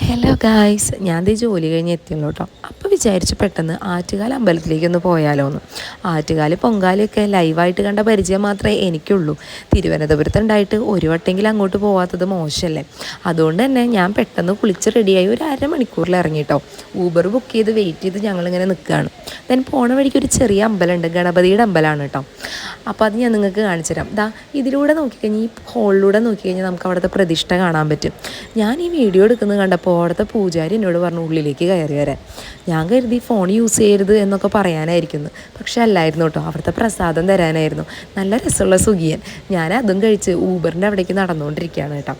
Hello guys ഞാൻ ദേ ജോലി കഴിഞ്ഞ് എത്തിയുള്ളൂ കേട്ടോ അപ്പോൾ വിചാരിച്ചു പെട്ടെന്ന് ആറ്റുകാൽ അമ്പലത്തിലേക്ക് ഒന്ന് പോയാലോ എന്ന് ആറ്റുകാൽ പൊങ്കാലയൊക്കെ ലൈവായിട്ട് കണ്ട പരിചയം മാത്രമേ എനിക്കുള്ളൂ. തിരുവനന്തപുരത്ത് ഉണ്ടായിട്ട് ഒരു വട്ടെങ്കിലും അങ്ങോട്ട് പോവാത്തത് മോശമല്ലേ അതുകൊണ്ട് തന്നെ ഞാൻ പെട്ടെന്ന് കുളിച്ച് റെഡിയായി ഒരു അരമണിക്കൂറിൽ ഇറങ്ങിട്ടോ. ഊബർ ബുക്ക് ചെയ്ത് വെയിറ്റ് ചെയ്ത് ഞങ്ങളിങ്ങനെ നിൽക്കുകയാണ് ദെൻ പോണ വഴിക്ക് ഒരു ചെറിയ അമ്പലമുണ്ട്. ഗണപതിയുടെ അമ്പലമാണ് കേട്ടോ അപ്പോൾ അത് ഞാൻ നിങ്ങൾക്ക് കാണിച്ചു തരാം. ദാ ഇതിലൂടെ നോക്കിക്കഴിഞ്ഞാൽ ഈ ഹോളിലൂടെ നോക്കിക്കഴിഞ്ഞാൽ നമുക്ക് അവിടുത്തെ പ്രതിഷ്ഠ കാണാൻ പറ്റും. ഞാൻ ഈ വീഡിയോ എടുക്കുന്നത് കണ്ടപ്പോൾ അവിടുത്തെ പൂജാരി എന്നോട് പറഞ്ഞു ഉള്ളിലേക്ക് കയറി വരാൻ. ഞാൻ കരുതി ഫോൺ യൂസ് ചെയ്യരുത് എന്നൊക്കെ പറയാനായിരിക്കുന്നു. പക്ഷെ അല്ലായിരുന്നു കേട്ടോ. അവിടുത്തെ പ്രസാദം തരാനായിരുന്നു. നല്ല രസമുള്ള സുഖിയൻ. ഞാൻ അതും കഴിച്ച് ഊബറിന്റെ അവിടേക്ക് നടന്നുകൊണ്ടിരിക്കുകയാണ് കേട്ടോ.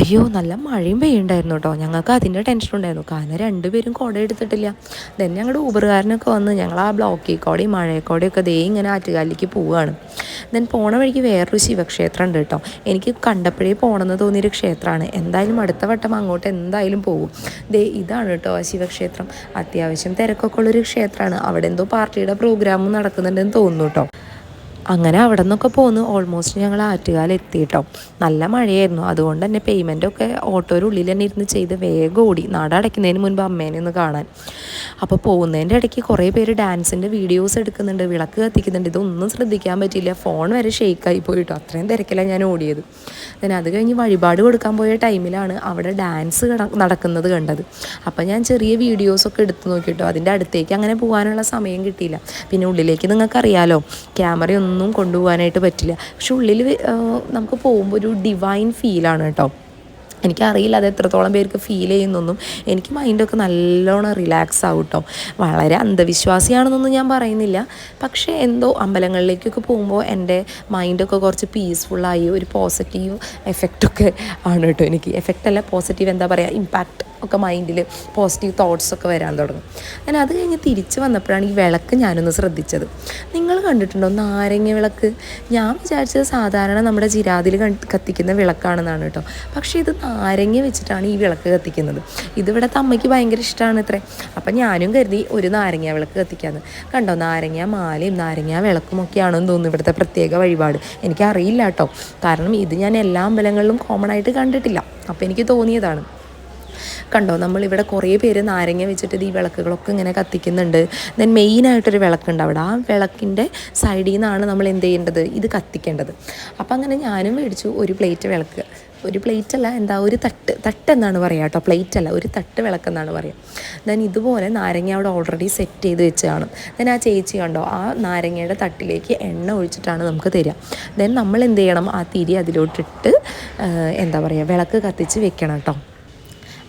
അയ്യോ നല്ല മഴയും പെയ്യുണ്ടായിരുന്നു കേട്ടോ. ഞങ്ങൾക്ക് അതിന്റെ ടെൻഷൻ ഉണ്ടായിരുന്നു. കാരണം രണ്ടുപേരും കുട എടുത്തിട്ടില്ല. ദെൻ ഞങ്ങളുടെ ഊബറുകാരനൊക്കെ വന്ന് ഞങ്ങൾ ആ ബ്ലോക്കിൽ കൂടെയും മഴയക്കോടെയൊക്കെ ദേ ഇങ്ങനെ ആറ്റുകാലിലേക്ക് പോവുകയാണ്. ദെൻ പോണ വഴിക്ക് വേറൊരു ശിവക്ഷേത്രം ഉണ്ട് കേട്ടോ. എനിക്ക് കണ്ടപ്പോഴേ പോകണമെന്ന് തോന്നിയൊരു ക്ഷേത്രമാണ് എന്തായാലും അടുത്ത വട്ടം അങ്ങോട്ട് എന്തായാലും പോകും ദേ ഇതാണ് കേട്ടോ ആ ശിവക്ഷേത്രം. അത്യാവശ്യം തിരക്കൊക്കെ ഉള്ളൊരു ക്ഷേത്രമാണ് അവിടെ എന്തോ പാർട്ടിയുടെ പ്രോഗ്രാമും നടക്കുന്നുണ്ടെന്ന് തോന്നുന്നു കേട്ടോ. അങ്ങനെ അവിടെ നിന്നൊക്കെ പോന്ന് ഓൾമോസ്റ്റ് ഞങ്ങൾ ആറ്റുകാലം എത്തി കേട്ടോ. നല്ല മഴയായിരുന്നു. അതുകൊണ്ട് തന്നെ പേയ്മെന്റൊക്കെ ഓട്ടോയുടെ ഉള്ളിൽ തന്നെ ഇരുന്ന് ചെയ്ത് വേഗം ഓടി. നടടയ്ക്കുന്നതിന് മുൻപ് അമ്മേനെ ഒന്ന് കാണാൻ. അപ്പോൾ പോകുന്നതിന്റെ ഇടയ്ക്ക് കുറേ പേര് ഡാൻസിന്റെ വീഡിയോസ് എടുക്കുന്നുണ്ട് വിളക്ക് കത്തിക്കുന്നുണ്ട്. ഇതൊന്നും ശ്രദ്ധിക്കാൻ പറ്റിയില്ല. ഫോൺ വരെ ഷെയ്ക്കായി പോയിട്ടോ. അത്രയും തിരക്കിലാണ് ഞാൻ ഓടിയത്. ഞാൻ അത് കഴിഞ്ഞ് വഴിപാട് കൊടുക്കാൻ പോയ ടൈമിലാണ് അവിടെ ഡാൻസ് നടക്കുന്നത് കണ്ടത്. അപ്പോൾ ഞാൻ ചെറിയ വീഡിയോസൊക്കെ എടുത്ത് നോക്കിയിട്ടോ അതിന്റെ അടുത്തേക്ക് അങ്ങനെ പോകാനുള്ള സമയം കിട്ടിയില്ല. പിന്നെ ഉള്ളിലേക്ക് നിങ്ങൾക്കറിയാലോ ക്യാമറയൊന്നും കൊണ്ടുപോകാനായിട്ട് പറ്റില്ല. പക്ഷെ ഉള്ളിൽ നമുക്ക് പോകുമ്പോൾ ഒരു ഡിവൈൻ ഫീലാണ് കേട്ടോ. എനിക്കറിയില്ല അത് എത്രത്തോളം പേർക്ക് ഫീൽ ചെയ്യുന്നൊന്നും. എനിക്ക് മൈൻഡൊക്കെ നല്ലോണം റിലാക്സ് ആവും കേട്ടോ വളരെ അന്ധവിശ്വാസിയാണെന്നൊന്നും ഞാൻ പറയുന്നില്ല. പക്ഷേ എന്തോ അമ്പലങ്ങളിലേക്കൊക്കെ പോകുമ്പോൾ എന്റെ മൈൻഡൊക്കെ കുറച്ച് പീസ്ഫുള്ളായി ഒരു പോസിറ്റീവ് എഫക്റ്റൊക്കെ ആണ് കേട്ടോ എനിക്ക്. എഫക്റ്റല്ല പോസിറ്റീവ് എന്താ പറയുക ഇമ്പാക്റ്റ് ഒക്കെ മൈൻഡിൽ പോസിറ്റീവ് തോട്ട്സ് ഒക്കെ വരാൻ തുടങ്ങും. ഞാൻ അത് കഴിഞ്ഞ് തിരിച്ച് വന്നപ്പോഴാണ് ഈ വിളക്ക് ഞാനൊന്ന് ശ്രദ്ധിച്ചത്. നിങ്ങൾ കണ്ടിട്ടുണ്ടോ? നാരങ്ങ വിളക്ക്. ഞാൻ വിചാരിച്ചത് സാധാരണ നമ്മുടെ ജിരാതിൽ കത്തിക്കുന്ന വിളക്കാണെന്നാണ് കേട്ടോ. പക്ഷേ ഇത് നാരങ്ങ വെച്ചിട്ടാണ് ഈ വിളക്ക് കത്തിക്കുന്നത്. ഇതിവിടെ അമ്മയ്ക്ക് ഭയങ്കര ഇഷ്ടമാണ് ഇത്രേ അപ്പം ഞാനും കരുതി ഒരു നാരങ്ങ വിളക്ക് കത്തിക്കാന്ന്. കണ്ടോ? നാരങ്ങ മാലയും നാരങ്ങ വിളക്കും ഒക്കെയാണെന്ന് തോന്നുന്നു ഇവിടുത്തെ പ്രത്യേക വഴിപാട്. എനിക്കറിയില്ല കേട്ടോ. കാരണം ഇത് ഞാൻ എല്ലാ അമ്പലങ്ങളിലും കോമൺ ആയിട്ട് കണ്ടിട്ടില്ല. അപ്പോൾ എനിക്ക് തോന്നിയതാണ്. കണ്ടോ? നമ്മൾ ഇവിടെ കുറേ പേര് നാരങ്ങ വെച്ചിട്ട് ഈ വിളക്കുകളൊക്കെ ഇങ്ങനെ കത്തിക്കുന്നുണ്ട്. ദെൻ മെയിനായിട്ടൊരു വിളക്കുണ്ട് അവിടെ. ആ വിളക്കിന്റെ സൈഡിൽ നിന്നാണ് നമ്മൾ എന്ത് ചെയ്യേണ്ടത്? ഇത് കത്തിക്കേണ്ടത്. അപ്പോൾ അങ്ങനെ ഞാനും മേടിച്ചു ഒരു പ്ലേറ്റ് വിളക്ക്. ഒരു പ്ലേറ്റ് അല്ല എന്താ ഒരു തട്ട്. തട്ട് എന്നാണ് പറയുക കേട്ടോ. പ്ലേറ്റ് അല്ല ഒരു തട്ട് വിളക്കെന്നാണ് പറയുക ദെൻ ഇതുപോലെ നാരങ്ങ അവിടെ ഓൾറെഡി സെറ്റ് ചെയ്ത് വെച്ചാണ് ദെൻ ആ ചേച്ചി കണ്ടോ ആ നാരങ്ങയുടെ തട്ടിലേക്ക് എണ്ണ ഒഴിച്ചിട്ടാണ് നമുക്ക് തരിക. ദെൻ നമ്മൾ എന്ത് ചെയ്യണം? ആ തിരി അതിലോട്ടിട്ട് എന്താ പറയുക വിളക്ക് കത്തിച്ച് വെക്കണം കേട്ടോ.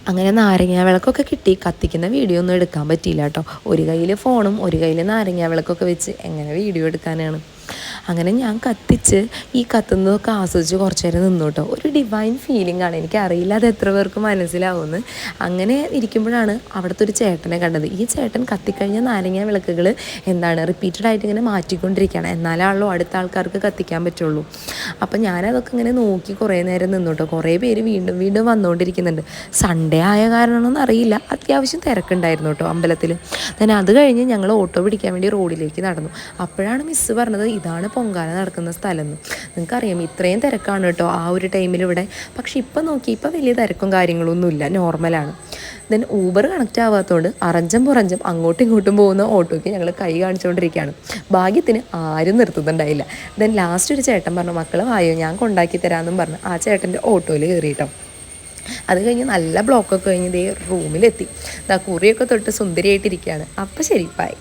അങ്ങനെ നാരങ്ങ വിളക്കൊക്കെ കിട്ടി. കത്തിക്കുന്ന വീഡിയോ ഒന്നും എടുക്കാൻ പറ്റിയില്ല കേട്ടോ. ഒരു കയ്യിൽ ഫോണും ഒരു കയ്യിൽ നാരങ്ങ വിളക്കൊക്കെ വെച്ച് എങ്ങനെ വീഡിയോ എടുക്കാനാണ്? അങ്ങനെ ഞാൻ കത്തിച്ച് ഈ കത്തുന്നതൊക്കെ ആസ്വദിച്ച് കുറച്ച് നേരം നിന്നു കേട്ടോ. ഒരു ഡിവൈൻ ഫീലിംഗ് ആണ്. എനിക്ക് അറിയില്ല അത് എത്ര പേർക്ക് മനസ്സിലാവുമെന്ന്. അങ്ങനെ ഇരിക്കുമ്പോഴാണ് അവിടുത്തെ ഒരു ചേട്ടനെ കണ്ടത്. ഈ ചേട്ടൻ കത്തിക്കഴിഞ്ഞ നാരങ്ങ വിളക്കുകൾ എന്താണ് റിപ്പീറ്റഡ് ആയിട്ട് ഇങ്ങനെ മാറ്റിക്കൊണ്ടിരിക്കുകയാണ്. എന്നാലാണല്ലോ അടുത്ത ആൾക്കാർക്ക് കത്തിക്കാൻ പറ്റുള്ളൂ. അപ്പം ഞാനതൊക്കെ ഇങ്ങനെ നോക്കി കുറേ നേരം നിന്നു കേട്ടോ. കുറേ പേര് വീണ്ടും വീണ്ടും വന്നുകൊണ്ടിരിക്കുന്നുണ്ട്. സൺഡേ ആയ കാരണമെന്നൊന്നും അറിയില്ല. അത്യാവശ്യം തിരക്കുണ്ടായിരുന്നു കേട്ടോ അമ്പലത്തിൽ തന്നെ അത് കഴിഞ്ഞ് ഞങ്ങൾ ഓട്ടോ പിടിക്കാൻ വേണ്ടി റോഡിലേക്ക് നടന്നു. അപ്പോഴാണ് മിസ്സ് പറഞ്ഞത് ഇതാണ് പൊങ്കാല നടക്കുന്ന സ്ഥലം നിങ്ങൾക്കറിയാം ഇത്രയും തിരക്കാണ് കേട്ടോ ആ ഒരു ടൈമിൽ ഇവിടെ. പക്ഷെ ഇപ്പം നോക്കി ഇപ്പം വലിയ തിരക്കും കാര്യങ്ങളൊന്നുമില്ല നോർമലാണ് ദെൻ ഊബർ കണക്റ്റ് ആവാത്തതുകൊണ്ട് അറഞ്ചം പുറഞ്ചം അങ്ങോട്ടും ഇങ്ങോട്ടും പോകുന്ന ഓട്ടോയ്ക്ക് ഞങ്ങൾ കൈ കാണിച്ചുകൊണ്ടിരിക്കുകയാണ് ഭാഗ്യത്തിന് ആരും നിർത്തുന്നുണ്ടായില്ല. ദെൻ ലാസ്റ്റ് ഒരു ചേട്ടൻ പറഞ്ഞു മക്കളെ വായോ ഞാൻ കൊണ്ടാക്കി തരാമെന്നും പറഞ്ഞു. ആ ചേട്ടന്റെ ഓട്ടോയിൽ കയറിയിട്ടോ. അത് കഴിഞ്ഞ് നല്ല ബ്ലോക്കൊക്കെ കഴിഞ്ഞ് ഇതേ റൂമിലെത്തി ദാ കുറിയൊക്കെ തൊട്ട് സുന്ദരിയായിട്ടിരിക്കുകയാണ്. അപ്പം ശരി ബൈ